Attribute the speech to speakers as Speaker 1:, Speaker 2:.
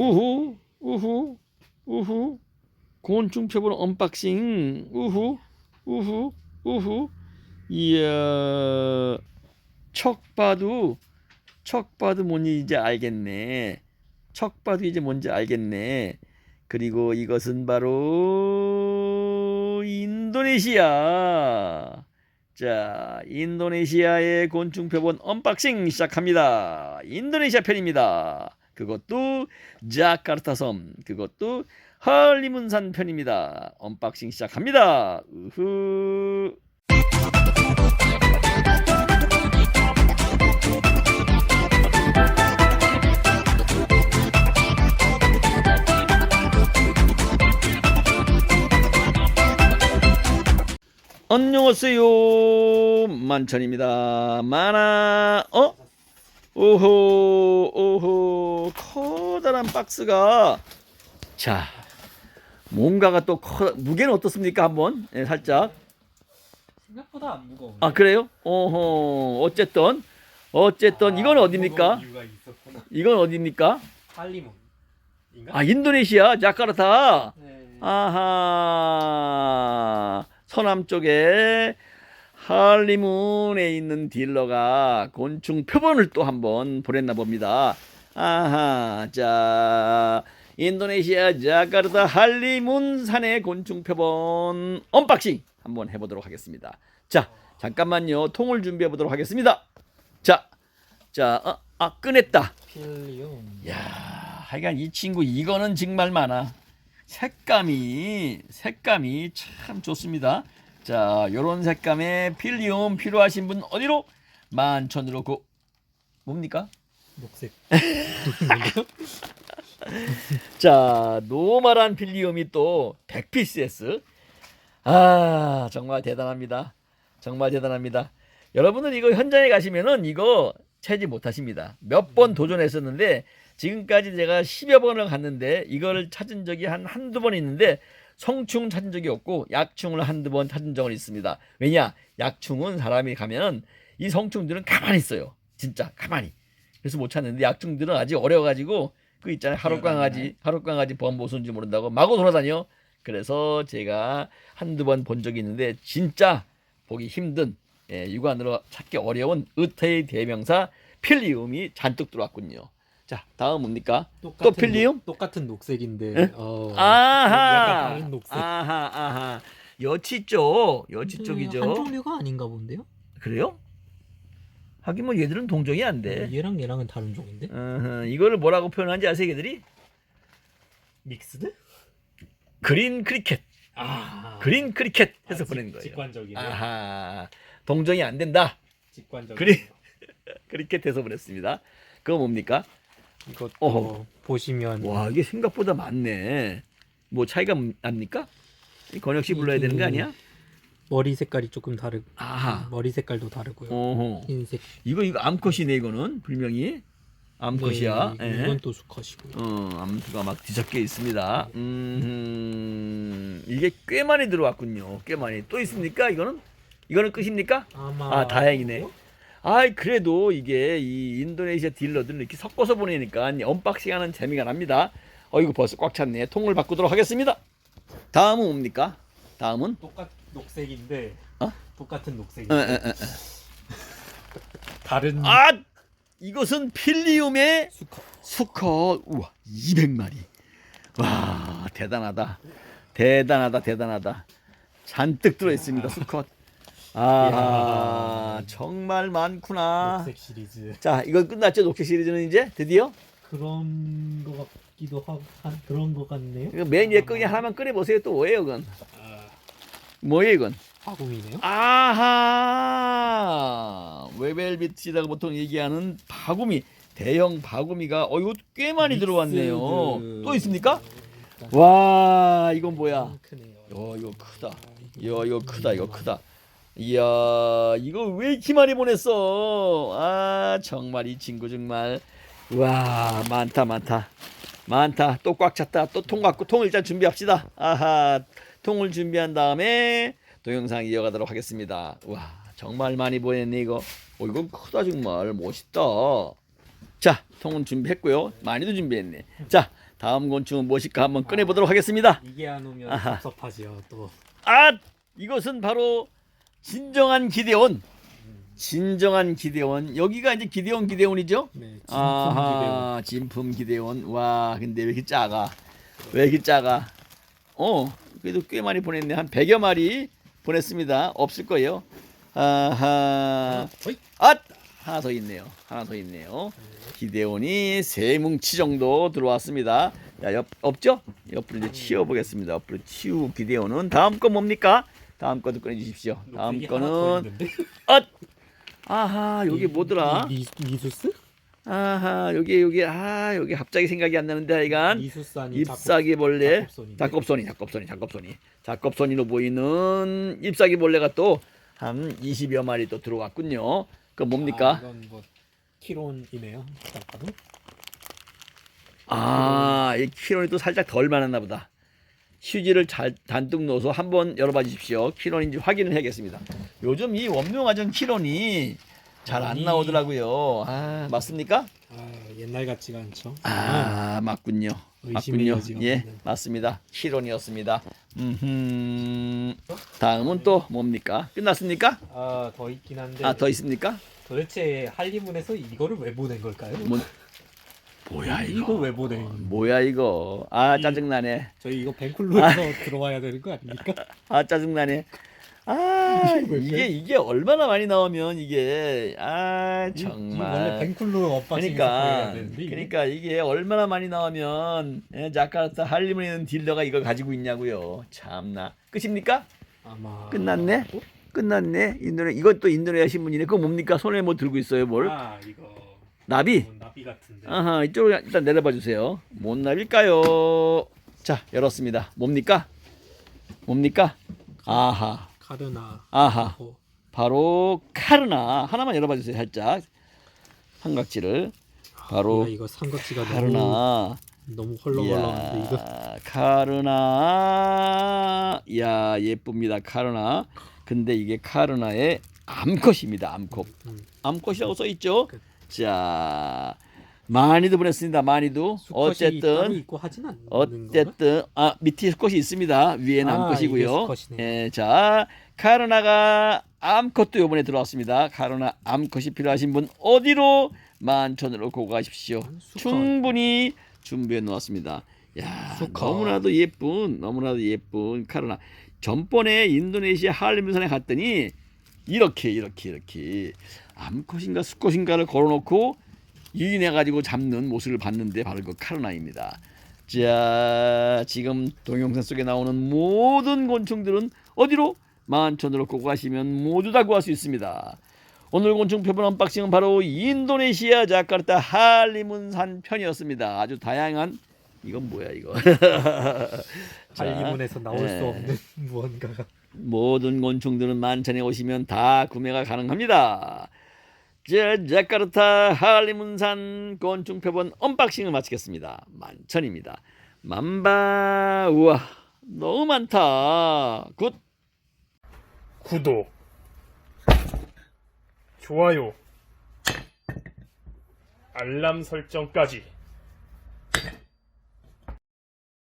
Speaker 1: 우후 우후 우후. 곤충 표본 언박싱. 우후 우후 우후. 이야 척 봐도 척 봐도 뭔지 이제 알겠네. 척 봐도 이제 뭔지 알겠네. 그리고 이것은 바로 인도네시아. 자 인도네시아의 곤충 표본 언박싱 시작합니다. 인도네시아 편입니다 그것도 자카르타 섬 그것도 할리문산 편입니다. 언박싱 시작합니다. 우후. 안녕하세요. 만천입니다. 만화 어 오호 오호 커다란 박스가 자 뭔가가 또 커, 무게는 어떻습니까 한번 예, 살짝
Speaker 2: 생각보다 안 무거워.
Speaker 1: 아 그래요 어허 어쨌든 어쨌든 이건 어디입니까
Speaker 2: 이유가 있었구나.
Speaker 1: 이건 어디입니까
Speaker 2: 할리몬. 인가?
Speaker 1: 아 인도네시아 자카르타
Speaker 2: 네.
Speaker 1: 아하 서남 쪽에 할리문에 있는 딜러가 곤충 표본을 또 한번 보냈나 봅니다. 아하 자 인도네시아 자카르타 할리문 산의 곤충 표본 언박싱 한번 해보도록 하겠습니다. 자 잠깐만요 통을 준비해 보도록 하겠습니다. 자 자 어, 아 꺼냈다.
Speaker 2: 필리움.
Speaker 1: 야, 하여간 이 친구 이거는 정말 많아. 색감이 색감이 참 좋습니다. 자, 요런 색감의 필리움 필요하신 분 어디로? 만천으로 고 뭡니까?
Speaker 2: 녹색.
Speaker 1: 자, 노멀한 필리움이 또 100pcs. 아, 정말 대단합니다. 정말 대단합니다. 여러분들 이거 현장에 가시면은 이거 채지 못하십니다. 몇 번 도전했었는데 지금까지 제가 10여 번을 갔는데 이거를 찾은 적이 한 한두 번 있는데 성충 찾은 적이 없고 약충을 한두 번 찾은 적은 있습니다. 왜냐? 약충은 사람이 가면 이 성충들은 가만히 있어요. 진짜 가만히. 그래서 못 찾는데 약충들은 아직 어려가지고 그 있잖아요. 하룻강아지, 하룻강아지 범보수인지 모른다고 마구 돌아다녀. 그래서 제가 한두 번 본 적이 있는데 진짜 보기 힘든 예, 육안으로 찾기 어려운 의태의 대명사 필리움이 잔뜩 들어왔군요. 자, 다음 뭡니까? 또 필리움?
Speaker 2: 녹, 똑같은 녹색인데.
Speaker 1: 예?
Speaker 2: 어,
Speaker 1: 아하,
Speaker 2: 약간 다른 녹색.
Speaker 1: 아하, 아하. 여치 쪽, 여치
Speaker 2: 음,
Speaker 1: 쪽이죠.
Speaker 2: 한 종류가 아닌가 본데요?
Speaker 1: 그래요? 하긴 뭐 얘들은 동종이 안 돼.
Speaker 2: 얘랑 얘랑은 다른 종인데?
Speaker 1: 이거를 뭐라고 표현하는지 아세요, 걔들이?
Speaker 2: 믹스드?
Speaker 1: 그린 크리켓,
Speaker 2: 아.
Speaker 1: 그린 크리켓 해서
Speaker 2: 아,
Speaker 1: 보낸
Speaker 2: 직-
Speaker 1: 거예요.
Speaker 2: 직관적이네.
Speaker 1: 아하, 동종이 안 된다.
Speaker 2: 직관적.
Speaker 1: 그린- 크리켓 해서 보냈습니다. 그거 뭡니까?
Speaker 2: 이것도
Speaker 1: 어허.
Speaker 2: 보시면
Speaker 1: 와, 이게 생각보다 많네. 뭐 차이가 납니까? 이 권혁 씨 불러야 되는 거 아니야?
Speaker 2: 머리 색깔이 조금 다르고
Speaker 1: 아하.
Speaker 2: 머리 색깔도 다르고요.
Speaker 1: 어허.
Speaker 2: 흰색.
Speaker 1: 이거 이거 암컷이네 이거는 불명이 암컷이야.
Speaker 2: 네,
Speaker 1: 예.
Speaker 2: 이건 또 수컷이고요.
Speaker 1: 어, 암수가 막 뒤섞여 있습니다. 음, 이게 꽤 많이 들어왔군요. 꽤 많이. 또 있습니까? 이거는? 이거는 끝입니까?
Speaker 2: 아마
Speaker 1: 아, 다행이네. 아이, 그래도 이게 이 인도네시아 딜러들 이렇게 섞어서 보내니까 언박싱 하는 재미가 납니다. 어, 이거 벌써 꽉 찼네. 통을 바꾸도록 하겠습니다. 다음은 뭡니까? 다음은?
Speaker 2: 똑같 녹색인데
Speaker 1: 어?
Speaker 2: 똑같은
Speaker 1: 에,
Speaker 2: 녹색인데
Speaker 1: 에, 에, 에.
Speaker 2: 다른
Speaker 1: 아! 이것은 필리움의
Speaker 2: 수컷.
Speaker 1: 수컷 우와 200마리 와 대단하다 대단하다 대단하다 잔뜩 들어있습니다 수컷 아. 정말 많구나
Speaker 2: 녹색 시리즈
Speaker 1: 자 이거 끝났죠 녹색 시리즈는 이제 드디어
Speaker 2: 그런 거 같기도 하고 한 그런 거 같네요.
Speaker 1: 이거 맨 위에 끄기 하나만 꺼내 보세요 또 뭐예요 이건
Speaker 2: 아,
Speaker 1: 뭐예요 이건
Speaker 2: 화공이네요.
Speaker 1: 아하 웨벨비트라고 보통 얘기하는 바구미 대형 바구미가 어 이거 꽤 많이 들어왔네요
Speaker 2: 믹스드.
Speaker 1: 또 있습니까? 와 이건 뭐야
Speaker 2: 크네요.
Speaker 1: 어 이거 크다 이야 이거 크다 이거 크다 이야 이거 왜 이렇게 많이 보냈어? 아 정말 이 친구 정말. 와 많다 많다. 많다. 또 꽉 찼다. 또 통 갖고 통 일단 준비합시다. 아하 통을 준비한 다음에 동영상 이어가도록 하겠습니다. 와 정말 많이 보냈네 이거. 어 이건 크다 정말. 멋있다. 자 통은 준비했고요. 많이도 준비했네. 자 다음 곤충은 무엇일까 한번 꺼내보도록 하겠습니다.
Speaker 2: 이게 안 오면
Speaker 1: 아하.
Speaker 2: 섭섭하지요 또.
Speaker 1: 아 이것은 바로 진정한 기대원. 진정한 기대원. 여기가 이제 기대원 기대원이죠?
Speaker 2: 네, 진품.
Speaker 1: 아하, 진품 기대원. 와, 근데 왜 이렇게 작아? 왜 이렇게 작아? 어, 그래도 꽤 많이 보냈네. 한 100여 마리 보냈습니다. 없을 거예요. 아하. 아! 하나 더 있네요. 하나 더 있네요. 기대원이 세 뭉치 정도 들어왔습니다. 야, 옆, 없죠? 옆으로 이제 치워 보겠습니다. 옆으로 치우 기대원은 다음 거 뭡니까? 다음 거도 꺼내주십시오. 다음
Speaker 2: 더
Speaker 1: 거는? 아! 아하, 여기 뭐더라?
Speaker 2: 이, 이, 미수스?
Speaker 1: 아하 여기 여기 아 여기 갑자기 생각이 안 나는데
Speaker 2: 미수스 아니
Speaker 1: ip사귀 벌레
Speaker 2: 작업손인데?
Speaker 1: 작업손이 작업손이 작업손이 작업손이로 보이는 잎사귀 벌레가 또 한 20여 마리 또 들어왔군요. 그
Speaker 2: 아,
Speaker 1: 뭡니까?
Speaker 2: 이건 뭐 키론이네요. 딱 봐도.
Speaker 1: 아, 이 키론이 또 살짝 덜 많았나 보다. 휴지를 잘 단뚝 넣어서 한번 열어봐 주십시오. 키론인지 확인을 해야겠습니다. 요즘 이 원명화전 키론이 잘 안. 나오더라고요. 아, 맞습니까?
Speaker 2: 아 옛날 같지가 않죠.
Speaker 1: 아 맞군요.
Speaker 2: 의심의
Speaker 1: 맞군요.
Speaker 2: 여지가
Speaker 1: 예
Speaker 2: 없는.
Speaker 1: 맞습니다. 키론이었습니다. 음 다음은 또 뭡니까? 끝났습니까?
Speaker 2: 아 더 있긴 한데.
Speaker 1: 아 더 있습니까?
Speaker 2: 도대체 할리문에서 이거를 왜 보낸 걸까요?
Speaker 1: 뭐 뭐야 이거?
Speaker 2: 이거 왜 보내?
Speaker 1: 뭐야 이거? 아 짜증나네.
Speaker 2: 저희 이거 벤쿨로에서 들어와야 되는 거 아닙니까?
Speaker 1: 아 짜증나네. 아
Speaker 2: 이게 왜
Speaker 1: 이게 이게 얼마나 많이 나오면 이게 아
Speaker 2: 이- 이 원래
Speaker 1: 정말.
Speaker 2: 벤쿨로 언박싱에서
Speaker 1: 그러니까
Speaker 2: 보여야 되는데 이게.
Speaker 1: 그러니까 이게 얼마나 많이 나오면 예, 자카르타 할리문에 있는 딜러가 이걸 가지고 있냐고요. 참나. 끝입니까?
Speaker 2: 아마
Speaker 1: 끝났네? 끝났네. 인도네 이것도 인도네시아 신문이네. 그거 뭡니까? 손에 뭐 들고 있어요, 뭘?
Speaker 2: 아 이거
Speaker 1: 나비?
Speaker 2: 뭐 나비 같은데.
Speaker 1: 아하, 이쪽으로 일단 내려봐 주세요. 뭔 나비일까요? 자, 열었습니다. 뭡니까? 뭡니까? 아하,
Speaker 2: 카르나.
Speaker 1: 아하.
Speaker 2: 어,
Speaker 1: 바로 카르나. 하나만 열어봐 주세요, 살짝. 삼각지를. 바로
Speaker 2: 야, 이거 삼각지가 너무
Speaker 1: 카르나.
Speaker 2: 너무 헐렁헐렁한데 이거
Speaker 1: 카르나. 야, 예쁩니다, 카르나. 근데 이게 카르나의 암컷입니다, 암컷.
Speaker 2: 음,
Speaker 1: 암컷이라고 써 있죠.
Speaker 2: 그-
Speaker 1: 자, 많이도 보냈습니다. 많이도. 어쨌든? 어쨌든 아 밑에 수컷이 있습니다. 위에 는
Speaker 2: 아,
Speaker 1: 암컷이고요. 예, 자 카르나가 암컷도 이번에 들어왔습니다. 카르나 암컷이 필요하신 분 어디로 만천으로 고가십시오.
Speaker 2: 수컷.
Speaker 1: 충분히 준비해 놓았습니다. 야
Speaker 2: 수컷.
Speaker 1: 너무나도 예쁜 너무나도 예쁜 카르나. 전번에 인도네시아 할림산에 갔더니 이렇게 이렇게 이렇게 암컷인가 수컷인가를 걸어놓고 유인해 가지고 잡는 모습을 봤는데 바로 그 카르나입니다. 자 지금 동영상 속에 나오는 모든 곤충들은 어디로 만천으로 고 가시면 모두 다 구할 수 있습니다. 오늘 곤충 표본 언박싱은 바로 인도네시아 자카르타 할리문산 편이었습니다. 아주 다양한 이건 뭐야 이거? 자,
Speaker 2: 할리문에서 나올
Speaker 1: 예.
Speaker 2: 수 없는 무언가가
Speaker 1: 모든 곤충들은 만천에 오시면 다 구매가 가능합니다. 자, 자카르타 할리문산 곤충 표본 언박싱을 마치겠습니다. 만천입니다. 만바 우와 너무 많다. 굿.
Speaker 3: 구독, 좋아요, 알람 설정까지